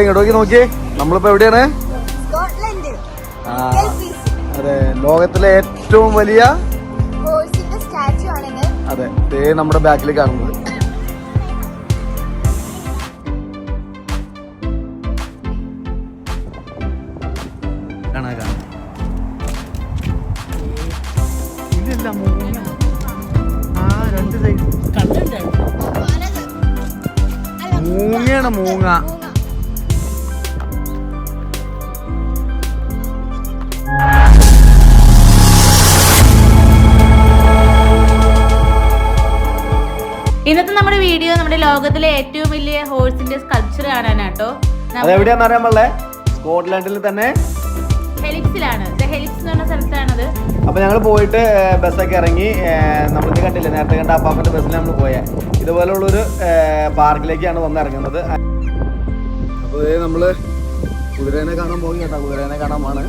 ഇങ്ങോട്ടേക്ക് നോക്കിയേ. നമ്മളിപ്പോ എവിടെയാണ്? അതെ ലോകത്തിലെ ഏറ്റവും വലിയ അതെ ദേ നമ്മുടെ ബാക്കിൽ കാണുന്നത്. മൂങ്ങയാണ് കാണാം ഇന്നത്തെ നമ്മുടെ വീഡിയോ നമ്മുടെ ലോകത്തിലെ ഏറ്റവും വലിയ ഹോഴ്സിന്റെ സ്കൾപ്ചർ കാണാനാട്ടോ. അതെവിടെയാന്ന് അറിയാൻ പാടില്ലേ സ്കോട്ട്ലാൻഡിൽ തന്നെ. ഹെലിക്സിലാണ്. ഹെലിക്സ് എന്ന് പറഞ്ഞ സ്ഥലത്താണത്. അപ്പൊ ഞങ്ങൾ പോയിട്ട് ബസ്സൊക്കെ ഇറങ്ങി നമ്മളിത് കണ്ടില്ല? നേരത്തെ കണ്ട അപ്പാപ്പന്റെ ബസ്സിൽ നമ്മൾ പോയ. ഇതുപോലുള്ളൊരു ഒരു പാർക്കിലേക്കാണ് വന്ന് ഇറങ്ങുന്നത്. അപ്പൊ നമ്മൾ കുതിരേനെ കാണാൻ പോകും കേട്ടോ. കുതിരേനെ കാണാൻ പോണ്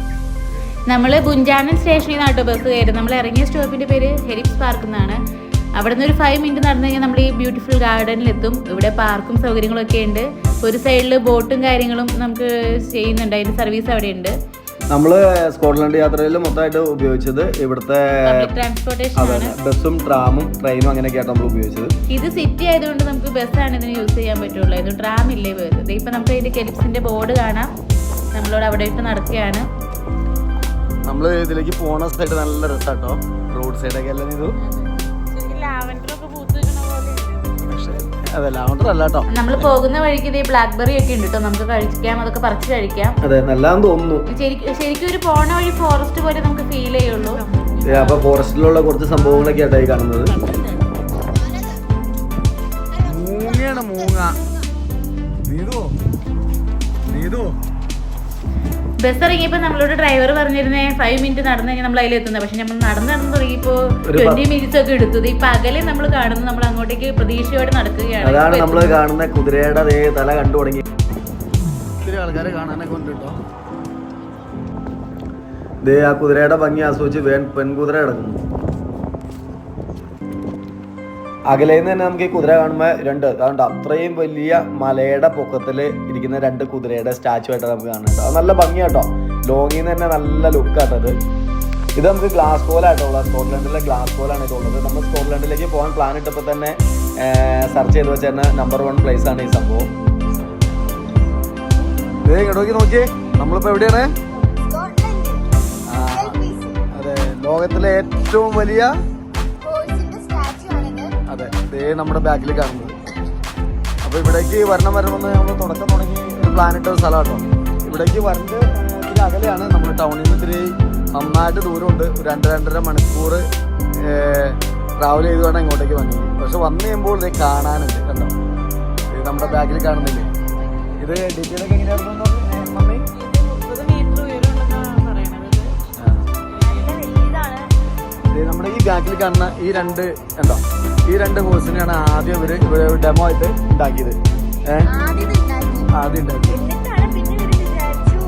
നമ്മൾ ബുഞ്ചാനൻ സ്റ്റേഷനിൽ നിന്നാട്ടോ ബസ് കയറി നമ്മൾ ഇറങ്ങിയ സ്റ്റോപ്പിന്റെ പേര് ഹെലിക്സ് പാർക്ക് എന്നാണ്. അവിടെ നിന്ന് ഒരു ഫൈവ് മിനിറ്റ് നടന്നു കഴിഞ്ഞാൽ നമ്മൾ ഈ ബ്യൂട്ടിഫുൾ ഗാർഡനിലെത്തും ഇവിടെ പാർക്കും സൗകര്യങ്ങളും ഒക്കെ ഉണ്ട്. ഒരു സൈഡിൽ ബോട്ടും കാര്യങ്ങളും നമുക്ക് ചെയ്യുന്നുണ്ട്. അതിന്റെ സർവീസ് അവിടെ ഉണ്ട് നമ്മൾ സ്കോട്ട്ലൻഡ് യാത്രയിൽ മൊത്തമായിട്ട് ഉപയോഗിച്ചത് ഇവിടുത്തെ ബസ്സും ട്രാമും ട്രെയിനും അങ്ങനെയൊക്കെയാണ് നമ്മൾ ഉപയോഗിച്ചത്. ഇത് സിറ്റി ആയതുകൊണ്ട് നമുക്ക് ബസ്സാണ് ഇതിന് യൂസ് ചെയ്യാൻ പറ്റുള്ളൂ. ഇത് ട്രാം ഇല്ലേ വരുന്നത് ഇപ്പൊ നമുക്ക് ഇതിന്റെ കെലിപ്സിന്റെ ബോർഡ് കാണാം. നമ്മളോട് അവിടെ ഇട്ട് നടക്കുകയാണ്. നമ്മൾ ഇതിലേക്ക് പോണ സൈഡ് നല്ല രസാട്ടോ. റോഡ് സൈഡൊക്കെ അല്ലേ ഇത്? ലാവണ്ടർ അല്ല കേട്ടോ. നമ്മൾ പോകുന്ന വഴിക്ക് ഇതേ ബ്ലാക്ക്ബെറി ഒക്കെ ഉണ്ട് കേട്ടോ നമുക്ക് കഴിക്കാം അതൊക്കെ പറിച്ച് കഴിക്കാം. അതെ നല്ലതാന്ന് തോന്നുന്നു. ശരിക്കും ശരിക്കും ഒരു പോണ വഴി ഫോറസ്റ്റ് പോലെ നമുക്ക് ഫീൽ ചെയ്യുള്ളൂ. അപ്പൊ ഫോറസ്റ്റിലുള്ള കുറച്ച് സംഭവങ്ങളൊക്കെ ആയിട്ടായി കാണുന്നത്. മൂങ്ങയാണ് മൂങ്ങ. നീതു നീതോ ബസ് ഇറങ്ങിയപ്പോ നമ്മളോട് ഡ്രൈവർ പറഞ്ഞിരുന്നേ ഫൈവ് മിനിറ്റ് നടന്നു കഴിഞ്ഞാൽ നമ്മൾ അതിലെത്തുന്നത് പക്ഷെ നമ്മൾ നടന്ന് നടന്ന് തുടങ്ങിയപ്പോ ട്വന്റി മിനിറ്റ്സ് ഒക്കെ എടുത്തത് ഈ പകലെ നമ്മൾ കാണുന്നു നമ്മൾ അങ്ങോട്ടേക്ക് പ്രതീക്ഷയോടെ നടക്കുകയാണ്. അതാണ് നമ്മൾ കാണുന്ന കുതിരയുടെ തല കണ്ടു തുടങ്ങി. ഒത്തിരി ആൾക്കാരെ കാണാനൊക്കെ ഉണ്ട് കേട്ടോ ദേ ആ കുതിരയുടെ ഭംഗി ആസ്വദിച്ച് വേൻ പെൺകുതിര കിടക്കുന്നു. അകലേന്ന് തന്നെ നമുക്ക് ഈ കുതിര കാണുമ്പോൾ രണ്ട് അതുകൊണ്ട് അത്രയും വലിയ മലയുടെ പൊക്കത്തിൽ ഇരിക്കുന്ന രണ്ട് കുതിരയുടെ സ്റ്റാച്ചു ആയിട്ട് നമുക്ക് കാണുന്നുണ്ട് അത് നല്ല ഭംഗിയാട്ടോ ലോങ്ങിൽ നിന്ന് തന്നെ നല്ല ലുക്കാട്ടോ ഇത് ഇത് നമുക്ക് ഗ്ലാസ് പോലായിട്ടുള്ള സ്കോട്ട്ലൻഡിലെ ഗ്ലാസ് പോലാണ് ഇതുള്ളത്. നമ്മൾ സ്കോട്ട്ലൻഡിലേക്ക് പോകാൻ പ്ലാൻ ഇട്ടപ്പോൾ തന്നെ സെർച്ച് ചെയ്ത് തന്നെ നമ്പർ വൺ പ്ലേസ് ആണ് ഈ സംഭവം. ഇതേക്കി നോക്കിയേ. നമ്മളിപ്പോൾ എവിടെയാണ്? അതെ. ലോകത്തിലെ ഏറ്റവും വലിയ ദേ നമ്മുടെ ബാക്കിൽ കാണുന്നത് അപ്പോൾ ഇവിടേക്ക് വരണം വരണമെന്ന് നമ്മൾ തുടക്കം തുടങ്ങി ഒരു ഇട്ട ഒരു സ്ഥലം കേട്ടോ ഇവിടേക്ക് വരണ്ട് ഇത്തിരി അകലെയാണ് നമ്മൾ ടൗണിൽ നിന്ന് ഇത്തിരി നന്നായിട്ട് ദൂരമുണ്ട്. രണ്ട് രണ്ടര മണിക്കൂർ ട്രാവൽ ചെയ്ത് വേണം ഇങ്ങോട്ടേക്ക് വന്നത് പക്ഷെ വന്നു കഴിയുമ്പോൾ ഇത് കാണാനുണ്ട് കണ്ടോ? ഇത് നമ്മുടെ ബാക്കിൽ കാണുന്നില്ലേ? ഇത് ഡീറ്റെയിൽ ഒക്കെ എങ്ങനെയായിരുന്നു നമ്മുടെ ഈ ബാക്കിൽ കാണുന്ന ഈ രണ്ട് എന്താ ഈ രണ്ട് ഹോഴ്സിനെയാണ് ആദ്യം ഇവർ ഇവിടെ ഡെമോ ആയിട്ട് ഉണ്ടാക്കിയത് ഏഹ് ആദ്യം ഉണ്ടാക്കി ആദ്യം ഉണ്ടാക്കി എന്നിട്ടാണ് പിന്നെ ഇവർ വിചാരിച്ചു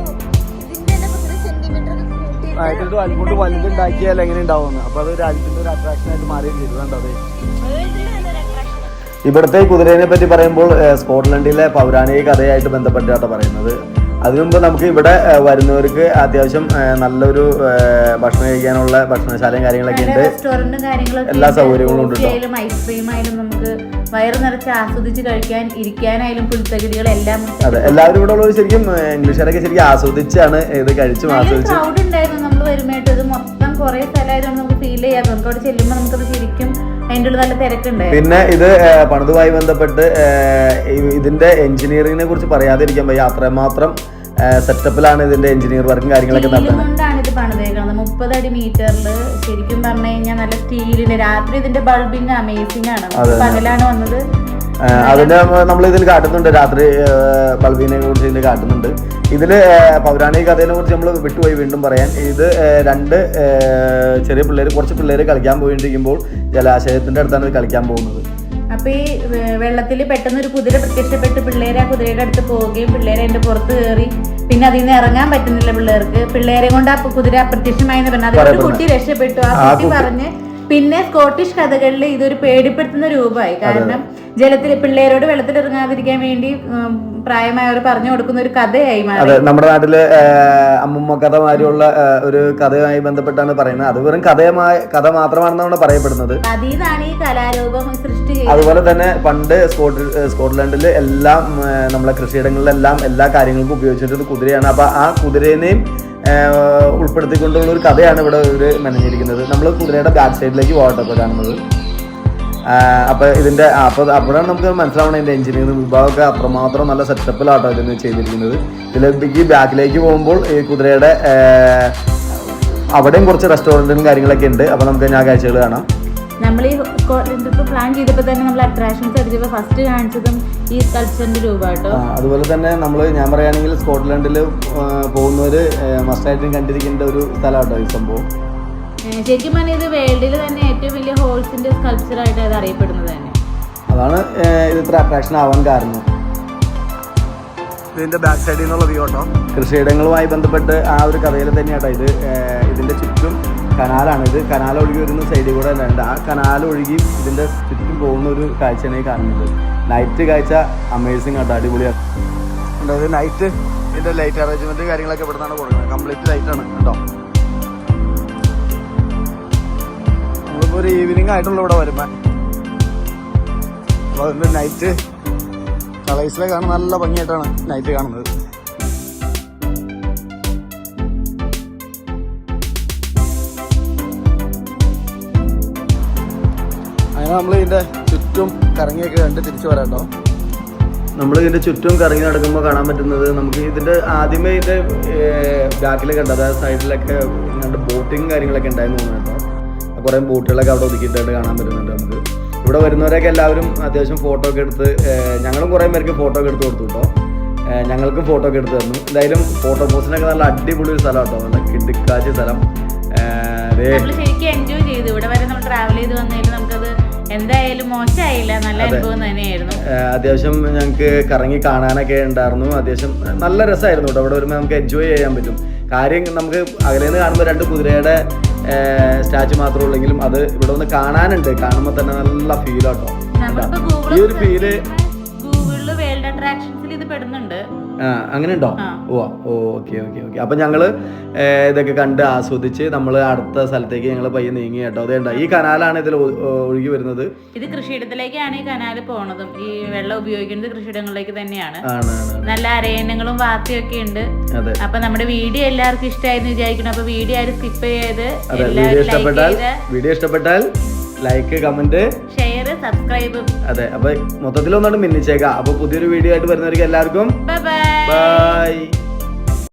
ഇതിന്റെ തന്നെ പത്ത് സെന്റിമീറ്റർ കൂട്ടിയിട്ട് ആയിട്ട് അൽക്കൊണ്ട് വലുത് ഉണ്ടാക്കിയാൽ എങ്ങനെ ഉണ്ടാവും അപ്പൊ അത് രാജ്യത്തിന്റെ ഒരു അട്രാക്ഷൻ ആയിട്ട് മാറി ചെയ്തു കണ്ടോ അത്? ഒരു attraction. ഇവിടുത്തെ കുതിരേനെ പറ്റി പറയുമ്പോൾ സ്കോട്ട്ലൻഡിലെ പൗരാണിക കഥയായിട്ട് ബന്ധപ്പെട്ടാണ് പറയുന്നത്. അതിനു മുമ്പ് നമുക്ക് ഇവിടെ വരുന്നവർക്ക് അത്യാവശ്യം നല്ലൊരു ഭക്ഷണം കഴിക്കാനുള്ള ഭക്ഷണശാലയും കാര്യങ്ങളൊക്കെ ഉണ്ട്. എല്ലാ സൗകര്യങ്ങളും ഉണ്ട് നമുക്ക് വയറ് നിറച്ച് ആസ്വദിച്ച് കഴിക്കാൻ ഇരിക്കാനായാലും പുൽത്തകിടികളെല്ലാം അതെ എല്ലാവരും ഇവിടെ ഉള്ളവർ ശരിക്കും ഇംഗ്ലീഷുകാരൊക്കെ ശരിക്കും ആസ്വദിച്ചാണ് ഇത് കഴിച്ചും ആസ്വദിച്ചു. ക്രൗഡ് ഉണ്ടായിരുന്നു നമ്മൾ ഇത് മൊത്തം കുറെ സ്ഥലമായതുകൊണ്ട് നമുക്ക് ഫീൽ ചെയ്യാതെ നമുക്ക് അവിടെ ചെല്ലുമ്പോൾ നമുക്കത് ശരിക്കും പിന്നെ ഇത് പണിതുമായി ബന്ധപ്പെട്ട് ഇതിന്റെ എഞ്ചിനീയറിംഗിനെ കുറിച്ച് പറയാതിരിക്കാൻ വയ്യ. അത്രമാത്രം സെറ്റപ്പിലാണ് ഇതിന്റെ എഞ്ചിനീയർ വർക്കും കാര്യങ്ങളൊക്കെ നടത്തുന്നത്. ഇത് പണിതേക്കുന്നത്. മുപ്പത് അടി മീറ്ററിൽ ശരിക്കും പറഞ്ഞു കഴിഞ്ഞാൽ നല്ല സ്റ്റീലിന് രാത്രി ഇതിന്റെ ബൾബിങ് അമേസിംഗ് ആണ് പകലാണ് വന്നത്. അതിന് നമ്മൾ ഇതിൽ കാട്ടുന്നുണ്ട്. രാത്രി ബൾബീനെ കുറിച്ച് ഇതിൽ കാട്ടുന്നുണ്ട്. ഇതിൽ പൗരാണിക കഥയെ കുറിച്ച് നമ്മൾ വിട്ടുപോയി വീണ്ടും പറയാൻ. ഇത് രണ്ട് ചെറിയ പിള്ളേർ കുറച്ച് പിള്ളേർ കളിക്കാൻ പോയിരിക്കുമ്പോൾ ജലാശയത്തിന്റെ അടുത്താണ് ഇത് കളിക്കാൻ പോകുന്നത്. അപ്പൊ ഈ വെള്ളത്തിൽ പെട്ടെന്ന് ഒരു കുതിര പ്രത്യക്ഷപ്പെട്ട് പിള്ളേരെ ആ കുതിരയുടെ അടുത്ത് പോവുകയും പിള്ളേരെ അതിന്റെ പുറത്ത് കയറി പിന്നെ അതിൽ നിന്ന് ഇറങ്ങാൻ പറ്റുന്നില്ല പിള്ളേർക്ക്. പിള്ളേരെ കൊണ്ട് ആ കുതിര അപ്രത്യക്ഷമായി പറഞ്ഞാൽ കുട്ടി രക്ഷപ്പെട്ടു. ആ കുട്ടി- പറഞ്ഞ് പിന്നെ സ്കോട്ടിഷ് കഥകളിൽ ഇതൊരു പേടിപ്പെടുത്തുന്ന രൂപമായി. കാരണം ജലത്തിൽ പിള്ളേരോട് വെള്ളത്തിൽ ഇറങ്ങാതിരിക്കാൻ വേണ്ടി പ്രായമായവർ പറഞ്ഞു കൊടുക്കുന്ന ഒരു കഥയായി മാറി. അതെ നമ്മുടെ നാട്ടിലെ അമ്മമ്മ കഥ മാതിരിയുള്ള ഒരു കഥയുമായി ബന്ധപ്പെട്ടാണ് പറയുന്നത്. അത് വെറും കഥയമായ കഥ മാത്രമാണെന്നാണ് പറയപ്പെടുന്നത്. അതീന്നാണ് ഈ കലാരൂപം സൃഷ്ടി അതുപോലെ തന്നെ പണ്ട് സ്കോട്ട് സ്കോട്ട്ലൻഡിൽ എല്ലാം നമ്മളെ കൃഷിയിടങ്ങളിലെല്ലാം എല്ലാ കാര്യങ്ങൾക്കും ഉപയോഗിച്ചിട്ടൊരു കുതിരയാണ്. അപ്പൊ ആ കുതിരേനെയും ഉൾപ്പെടുത്തിക്കൊണ്ടുള്ള ഒരു കഥയാണ് ഇവിടെ ഒരു മെനഞ്ഞിരിക്കുന്നത്. നമ്മൾ കുതിരയുടെ ബാക്ക് സൈഡിലേക്ക് പോകട്ടെ അപ്പോൾ കാണുന്നത്. അപ്പോൾ ഇതിന്റെ അപ്പോൾ അപ്പോഴാണ് നമുക്ക് മനസ്സിലാവണം ഇതിന്റെ എഞ്ചിനീയറിംഗ് വിഭാഗമൊക്കെ അത്രമാത്രം നല്ല സെറ്റപ്പിലാട്ടോ ഇതിന് ചെയ്തിരിക്കുന്നത്. ഇതിലേക്ക് ബാക്കിലേക്ക് പോകുമ്പോൾ ഈ കുതിരയുടെ അവിടെയും കുറച്ച് റെസ്റ്റോറന്റും കാര്യങ്ങളൊക്കെ ഉണ്ട്. അപ്പോൾ നമുക്ക് ഞാൻ കാഴ്ചകൾ കാണാം. നമ്മൾ ഈ ട്രിപ്പ് പ്ലാൻ ചെയ്തപ്പോൾ തന്നെ നമ്മൾ അട്രാക്ഷൻസ് അടിച്ചപ്പോൾ ഫസ്റ്റ് കാണിച്ചതും ഈ സ്കൾപ്ചറിന്റെ രൂപ കേട്ടോ. അതുപോലെ തന്നെ നമ്മൾ ഞാൻ പറയുകയാണെങ്കിൽ സ്കോട്ട്ലൻഡിൽ പോകുന്നവർ മസ്റ്റായിട്ടും കണ്ടിരിക്കേണ്ട ഒരു സ്ഥലമാട്ടോ ഈ സംഭവം. ശരിക്കും പറഞ്ഞാൽ ഇത് വേൾഡിൽ തന്നെ ഏറ്റവും വലിയ ഹോൾസിന്റെ സ്കൾപ്ചറായിട്ട് അത് അറിയപ്പെടുന്നത് തന്നെ. അതാണ് ഇത് ഇത്ര അട്രാക്ഷൻ ആവാൻ കാരണം. ഇതിന്റെ ബാക്ക് സൈഡിൽ നിന്നുള്ള വ്യൂ കേട്ടോ കൃഷിയിടങ്ങളുമായി ബന്ധപ്പെട്ട് ആ ഒരു കഥയിൽ തന്നെയാട്ടോ ഇത്. ഇതിന്റെ ചുറ്റും കനാലാണ് ഇത് കനാൽ ഒഴുകി വരുന്ന സൈഡിൽ കൂടെ അല്ലാണ്ട്. ആ കനാൽ ഒഴുകി ഇതിന്റെ ചുറ്റും പോകുന്ന ഒരു കാഴ്ചയാണ് ഈ കാണുന്നത്. നൈറ്റ് കാഴ്ച അമേസിങ് ആട്ടോ അടിപൊളിയാണ്. അതായത് നൈറ്റ് ഇതിന്റെ ലൈറ്റ് അറേഞ്ച്മെന്റ് കാര്യങ്ങളൊക്കെ ഇവിടെ നിന്നാണ് കൊടുക്കുന്നത്. കംപ്ലീറ്റ് ലൈറ്റ് ആണ് കേട്ടോ നമ്മളിപ്പോ ഒരു ഈവനിങ് ആയിട്ടുള്ള ഇവിടെ വരുമ്പോ. അപ്പൊ അതിന്റെ നൈറ്റ് കളേഴ്സിലെ കാണാൻ നല്ല ഭംഗിയായിട്ടാണ് നൈറ്റ് കാണുന്നത്. അങ്ങനെ നമ്മൾ ഇതിന്റെ ചുറ്റും കറങ്ങിയൊക്കെ കണ്ട് തിരിച്ചു വരാട്ടോ. നമ്മൾ ഇതിന്റെ ചുറ്റും കറങ്ങി നടക്കുമ്പോൾ കാണാൻ പറ്റുന്നത് നമുക്ക് ഇതിന്റെ ആദ്യമേ ഇതിന്റെ ബാക്കിലെ കണ്ട അതായത് സൈഡിലൊക്കെ ഇങ്ങോട്ട് ബോട്ടിങ് കാര്യങ്ങളൊക്കെ ഉണ്ടായിരുന്നു തോന്നുന്നുണ്ടോ. കുറേ ബോട്ടുകളൊക്കെ അവിടെ ഒതുക്കിയിട്ടായിട്ട് കാണാൻ പറ്റുന്നുണ്ട് നമുക്ക്. ഇവിടെ വരുന്നവരൊക്കെ എല്ലാവരും അത്യാവശ്യം ഫോട്ടോ ഒക്കെ എടുത്ത് ഞങ്ങളും കുറേ പേർക്ക് ഫോട്ടോ ഒക്കെ എടുത്ത് കൊടുത്തു കേട്ടോ. ഞങ്ങൾക്കും ഫോട്ടോ ഒക്കെ എടുത്ത് തന്നു. എന്തായാലും ഫോട്ടോ പോസ്റ്റിനൊക്കെ നല്ല അടിപൊളി ഒരു സ്ഥലം കേട്ടോ. നല്ല കിടുക്കാച്ച സ്ഥലം. അതെ ദേ. നമ്മൾ ശരിക്കും എൻജോയ് ചെയ്തു. ഇവിടെ വരെ നമ്മൾ ട്രാവൽ ചെയ്ത് വന്നതിൽ നമുക്കത് എന്തായാലും മോശമായില്ല നല്ല അനുഭവം തന്നെയായിരുന്നു. അത്യാവശ്യം ഞങ്ങൾക്ക് കറങ്ങി കാണാനൊക്കെ ഉണ്ടായിരുന്നു. അത്യാവശ്യം നല്ല രസമായിരുന്നു കേട്ടോ അവിടെ വരുമ്പോൾ നമുക്ക് എൻജോയ് ചെയ്യാൻ പറ്റും. കാര്യം നമുക്ക് അകലേന്ന് കാണുമ്പോൾ രണ്ട് കുതിരയുടെ സ്റ്റാച്ചു മാത്രമേ ഉള്ളെങ്കിലും അത് ഇവിടെ വന്ന് കാണാനുണ്ട്. കാണുമ്പോൾ തന്നെ നല്ല നമ്മളിപ്പോ ഈ ഒരു ഫീൽ അങ്ങനെ ഉണ്ടോ. Oh oh okay okay okay. അപ്പൊ ഞങ്ങൾ ഇതൊക്കെ കണ്ട് ആസ്വദിച്ച് നമ്മൾ അടുത്ത സ്ഥലത്തേക്ക് ഞങ്ങൾ പയ്യെ നീങ്ങി കേട്ടോ. അതേണ്ട ഈ കനാലാണ് ഇതിൽ ഒഴുകി വരുന്നത്. ഇത് കൃഷിയിടത്തിലേക്കാണ് ഈ കനാല് പോണതും. ഈ വെള്ളം ഉപയോഗിക്കുന്നത് കൃഷിയിടങ്ങളിലേക്ക് തന്നെയാണ്. നല്ല അരയന്നങ്ങളും വാർത്തയൊക്കെ ഉണ്ട്. അതെ. അപ്പൊ നമ്മുടെ വീഡിയോ എല്ലാവർക്കും ഇഷ്ടമായിരുന്നു വിചാരിക്കണം അപ്പൊ വീഡിയോ ആരും സ്കിപ്പ് ചെയ്ത് വീഡിയോ ഇഷ്ടപ്പെട്ടാൽ വീഡിയോ ഇഷ്ടപ്പെട്ടാൽ ലൈക്ക് കമന്റ് ഷെയർ സബ്സ്ക്രൈബ് അതെ അപ്പൊ മൊത്തത്തിൽ ഒന്നാണ് മിന്നിച്ചേക്കാം. അപ്പൊ പുതിയൊരു വീഡിയോ ആയിട്ട് വരുന്നവർക്ക് എല്ലാവർക്കും ബൈ ബൈ ബൈ